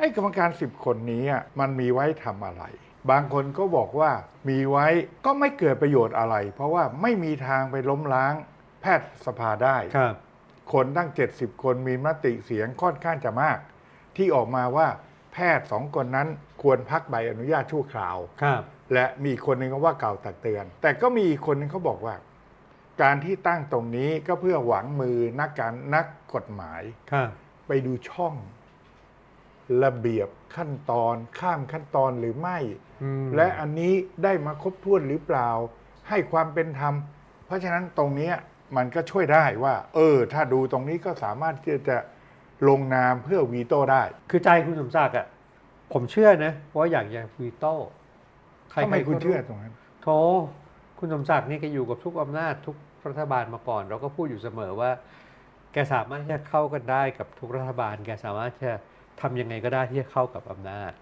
อ้กรรมการ10คนนี้อะมันมีไว้ทำอะไร บางคนก็บอกว่ามีไว้ก็ไม่เกิดประโยชน์อะไร เพราะว่าไม่มีทางไปล้มล้างแพทยสภาได้ครับ คนตั้ง 70 คนมีมติเสียงค่อนข้างจะมาก ที่ออกมาว่าแพทย์สองคนนั้นควรพักใบอนุญาตชั่วคราวครับ และมีอีกคนหนึ่งก็ว่ากล่าวตักเตือน แต่ก็มีอีกคนหนึงเขาบอกว่า การที่ตั้งตรงนี้ก็เพื่อหวังมือนักการนักกฎหมายครับไปดูช่อง ระเบียบขั้นตอนข้ามขั้นตอนหรือไม่อืมและอันนี้ได้มาครบถ้วนหรือเปล่า ให้ความเป็นธรรม เพราะฉะนั้นตรงเนี้ยมันก็ช่วยได้ว่า เออ ถ้าดูตรงนี้ก็สามารถที่จะลงนามเพื่อวีโต้ได้ คือใจคุณสมศักดิ์อะผมเชื่อนะว่าอยากจะวีโต้ใรๆทำไมคุณก็รู้เชื่อตรงนั้นโถคุณสมศักดิ์นี่แกอยู่กับทุกอำนาจทุกรัฐบาลมาก่อน เราก็พูดอยู่เสมอว่า แกสามารถที่จะเข้ากันได้กับทุกรัฐบาล แกสามารถที่จะ ทำยังไงก็ได้ที่จะเข้ากับอำนาจ